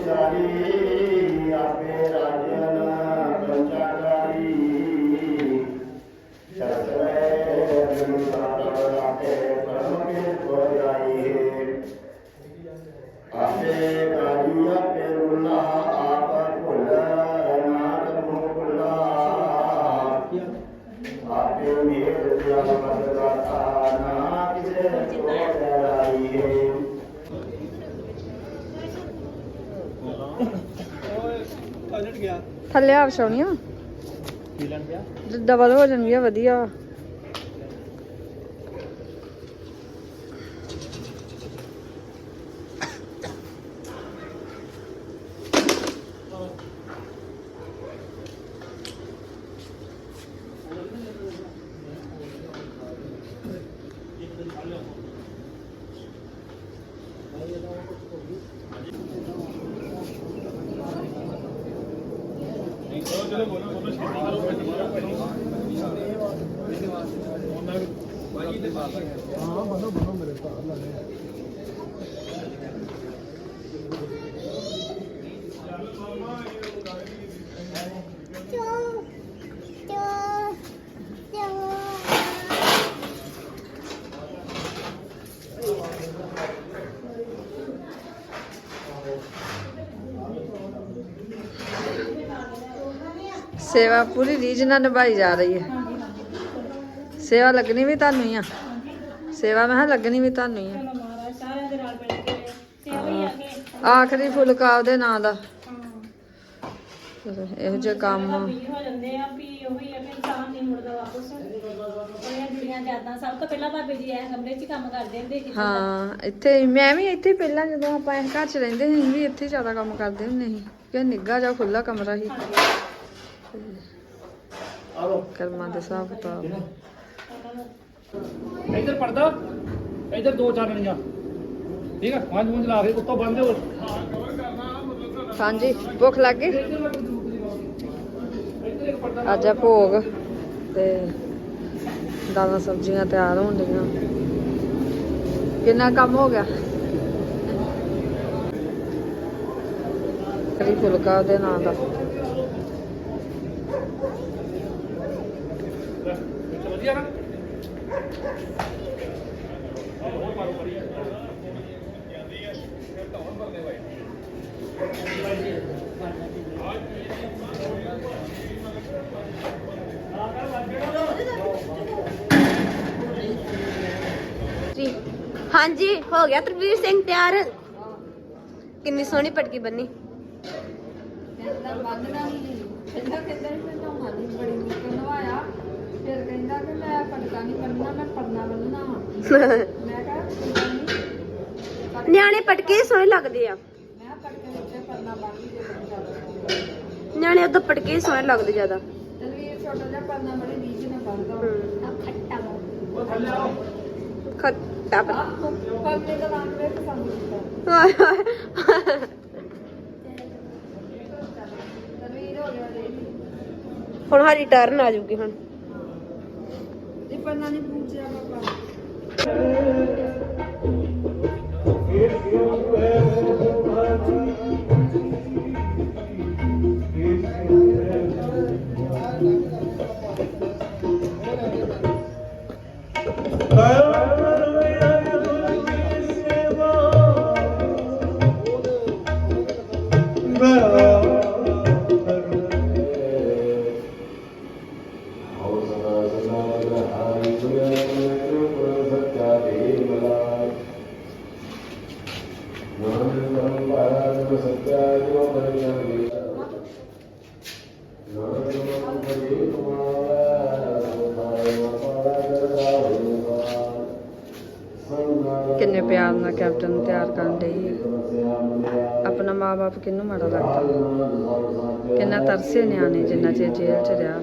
ਵਿਚਾਰੀ ਆਪੇ ਰਾਜਨ ਪੰਚਾਕਾਰੀ ਸਤਰੇ ਗੁਰੂ ਸਾਹਿਬ ਆਪੇ ਪਰਮ ਕੇ ਬੋਲਾਈ ਆਪੇ ਕਾਜੀ ਆਪੇ ਰੁਲਾ ਆਪ ਭੁੱਲ ਨਾਮ ਮੁਕਲਾ ਆਪੇ ਮੇਰ ਦਿਆ ਮਦਦਾਤਾ ਨਾ ਕਿਸੇ ਕੋ ਡਰਾਈ ਥੱਲੇ ਆ। ਵਿਛਾਉਣੀਆਂ ਡਬਲ ਹੋ ਜਾਣਗੀਆਂ ਵਧੀਆ। ਹਾਂ ਬੰਦੋ ਬੰਦੋ ਮੇਰੇ ਘਰ ਲੈ ਸੇਵਾ ਪੂਰੀ ਰੀਝ ਨਾਲ ਨਿਭਾਈ ਜਾ ਰਹੀ ਹੈ। ਸੇਵਾ ਲੱਗਣੀ ਵੀ ਤੁਹਾਨੂੰ ਹੀ ਆ। ਸੇਵਾ ਮੈਂ ਕਿਹਾ ਲੱਗਣੀ ਵੀ ਤੁਹਾਨੂੰ ਹੀ ਆ। ਸਾਰਿਆਂ ਦੇ ਨਾਲ ਮਿਲ ਕੇ ਸੇਵਾ ਹੀ। ਆ ਕੇ ਆਖਰੀ ਫੁਲਕਾ ਉਹਦੇ ਨਾਂ ਦਾ। ਇਹੋ ਜਿਹਾ ਕੰਮ। ਵੀ ਹੋ ਜਾਂਦੇ ਆ ਵੀ ਉਹੀ ਆ ਕਿ ਇਨਸਾਨ ਨਹੀਂ ਮੁੜਦਾ ਵਾਪਸ ਉਹਦੀਆਂ ਜੁੜੀਆਂ ਯਾਦਾਂ ਸਭ ਤੋਂ ਪਹਿਲਾਂ ਭਾਬੀ ਜੀ ਇਹ ਕਮਰੇ 'ਚ ਹੀ ਕੰਮ ਕਰਦੇ ਹੁੰਦੇ ਸੀ ਹਾਂ ਇੱਥੇ ਹੀ- ਮੈਂ ਵੀ ਇੱਥੇ ਹੀ ਪਹਿਲਾਂ ਜਦੋਂ ਆਪਾਂ ਇਸ ਘਰ 'ਚ ਰਹਿੰਦੇ ਸੀ, ਅਸੀਂ ਵੀ ਇੱਥੇ ਹੀ ਜ਼ਿਆਦਾ ਕੰਮ ਕਰਦੇ ਹੁੰਦੇ ਸੀ। ਕਿ ਨਿੱਘਾ ਜਿਹਾ ਖੁੱਲਾ ਕਮਰਾ ਸੀ। ਕਰਮਾਂ ਦੇ ਹਿਸਾਬ ਕਿਤਾਬ। ਇੱਧਰ ਪੜਦਾ ਇੱਧਰ ਦੋ ਚਾਰ ਜਣੀਆਂ। ਠੀਕ ਹੈ ਪੰਜ ਪੰਜ ਲਾ ਕੇ ਉੱਤੋਂ ਬੰਦ ਹੋ ਹਾਂਜੀ ਭੁੱਖ ਲੱਗ ਗਈ? ਅੱਜ ਆ ਭੋਗ ਤੇ ਦਾਲਾਂ ਸਬਜ਼ੀਆਂ ਤਿਆਰ ਹੋਣ ਡੀਆਂ ਕਿੰਨਾ ਕੰਮ ਹੋ ਗਿਆ? ਕਰੀ ਫੁਲਕਾ ਉਹਦੇ ਨਾਂ ਦਾ। ਵਧੀਆ ਨਾ। ਜੀ। ਹਾਂਜੀ ਹੋ ਗਿਆ ਤਰਵੀਰ ਸਿੰਘ ਤਿਆਰ। ਕਿੰਨੀ ਸੋਹਣੀ ਪਟਕੀ ਬੰਨੀ। ਕਹਿੰਦਾ ਬੰਨਣਾ ਨਹੀਂ ਕਹਿੰਦਾ ਕਹਿੰਦਾ ਮੈਂ ਨਹਾਉਣਾ ਨਹੀਂ ਬੜੀ ਮੁਸ਼ਕਲ ਨਵਾਇਆ ਫਿਰ ਕਹਿੰਦਾ ਕਿ ਮੈਂ ਪਟਕਾ ਨਹੀਂ ਬੰਨਣਾ ਮੈਂ ਪਰਨਾ ਬੰਨਣਾ ਵਾ। ਮੈਂ ਕਿਹਾ ਕੋਈ ਗੱਲ ਨਹੀਂ ਨਿਆਣੇ ਪਟਕੇ ਸੋਹਣੇ ਲੱਗਦੇ ਆ। ਮੈਂ ਕਿਹਾ ਪਟਕੇ ਵਿੱਚ ਪਰਨਾ ਬੰਨ ਕੇ ਦੇ ਜ਼ਿਆਦਾ ਨਿਆਣੇ ਉਦੋਂ ਪਟਕੇ ਹੀ ਸੋਹਣੇ ਲੱਗਦੇ ਜ਼ਿਆਦਾ। ਤਲਵੀਰ ਛੋਟਾ ਜਿਹਾ ਪਰਨਾ ਬੜੀ ਰੀਝ ਨਾਲ ਬੰਨਦਾ ਹਮ, ਖੱਟਾ ਖੱਟਾ ਪਤਾ ਪਰਨੇ ਦਾ ਨਾਮ ਮੈਂ ਪਸੰਦ ਕੀਤਾ ਹਾਏ। ਹਾਏ ਤਲਵੀਰ ਹੋ ਗਿਆ ਦੇ ਹੁਣ ਸਾਡੀ ਟਰਨ ਆ ਜੂਗੀ ਹੁਣ। ਕਿੰਨੇ ਪਿਆਰ ਨਾਲ ਕੈਪਟਨ ਨੂੰ ਤਿਆਰ ਕਰਨ ਲਈ ਆਪਣਾ ਮਾਪੇ ਕਿੰਨੂੰ ਮਾੜਾ ਲੱਗਦਾ? ਕਿੰਨਾ ਤਰਸੇ ਨਿਆਣੇ ਜਿੰਨਾ ਚਿਰ ਜੇਲ੍ਹ ਚ ਰਿਹਾ।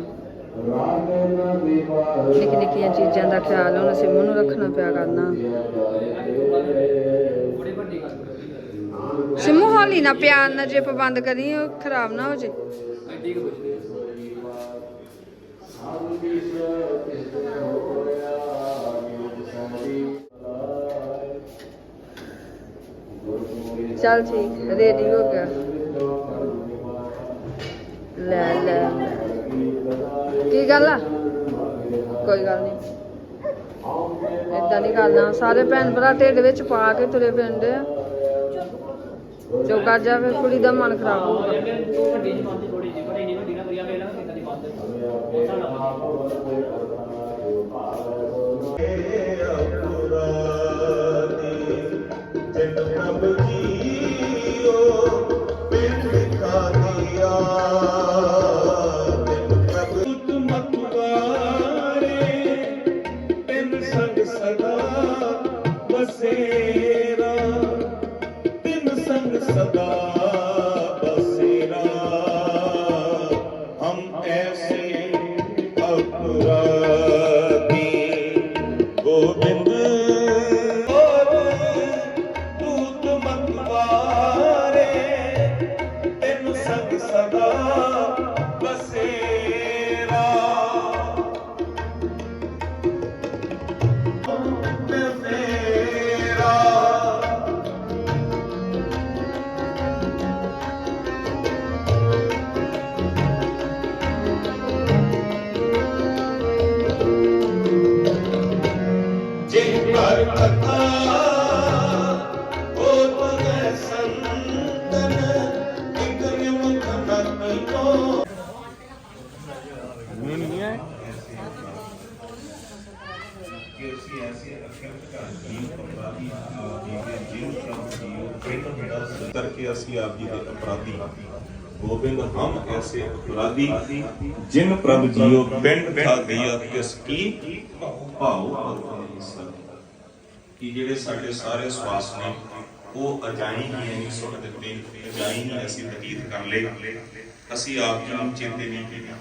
ਨਿੱਕੀ ਨਿੱਕੀਆਂ ਚੀਜ਼ਾਂ ਦਾ ਖਿਆਲ ਹੁਣ ਸਿਮੂ ਨੂੰ ਰੱਖਣਾ ਪਿਆ ਕਰਨਾ ਸਿਮੂ ਹੌਲੀ ਨਾ ਪਿਆਰ ਨਾਲ ਜੇ ਬੰਦ ਕਰੀ ਉਹ ਖਰਾਬ ਨਾ ਹੋ ਜੇ। ਚੱਲ ਠੀਕ ਰੈਡੀ ਹੋ ਗਿਆ। ਲੈ ਲੈ ਕੀ ਗੱਲ ਆ? ਕੋਈ ਗੱਲ ਨਹੀਂ ਏਦਾਂ ਨਹੀਂ ਕਰਨਾ। ਸਾਰੇ ਭੈਣ ਭਰਾ ਢਿੱਡ ਵਿੱਚ ਪਾ ਕੇ ਤੁਰੇ ਫਿਰਦੇ ਆ। ਜੋ ਕਰ ਜਾਵੇ ਕੁੜੀ ਦਾ ਮਨ ਖਰਾਬ ਹੋਊਗਾ। ਵੱਡੀ ਜੀ ਬੰਦ ਥੋੜੀ ਜਿਹੀ você. ਕਰਕੇ ਅਸੀਂ ਆਪ ਜੀ ਦੇ ਅਪਰਾਧੀ ਗੋਬਿੰਦ, ਹਮ ਐਸੇ ਅਪਰਾਧੀ, ਜਿਨ ਪ੍ਰਭ ਜੀਓ ਪਿੰਡ ਥਾ ਗਈਆ ਕਿਸ ਕੀ ਭਾਉ ਭਗਵਾਨ ਸਰ ਕਿ ਜਿਹੜੇ ਸਾਡੇ ਸਾਰੇ ਸਵਾਸ ਨੇ, ਉਹ ਅਜਾਈ ਹੀ ਨਹੀਂ ਸੁੱਟ ਦਿੱਤੇ, ਅਜਾਈ ਹੀ ਅਸੀਂ ਬਤੀਤ ਕਰ ਲਏ। ਅਸੀਂ ਆਪ ਜੀ ਨੂੰ ਚੇਤੇ ਨਹੀਂ ਕੀਤੇ।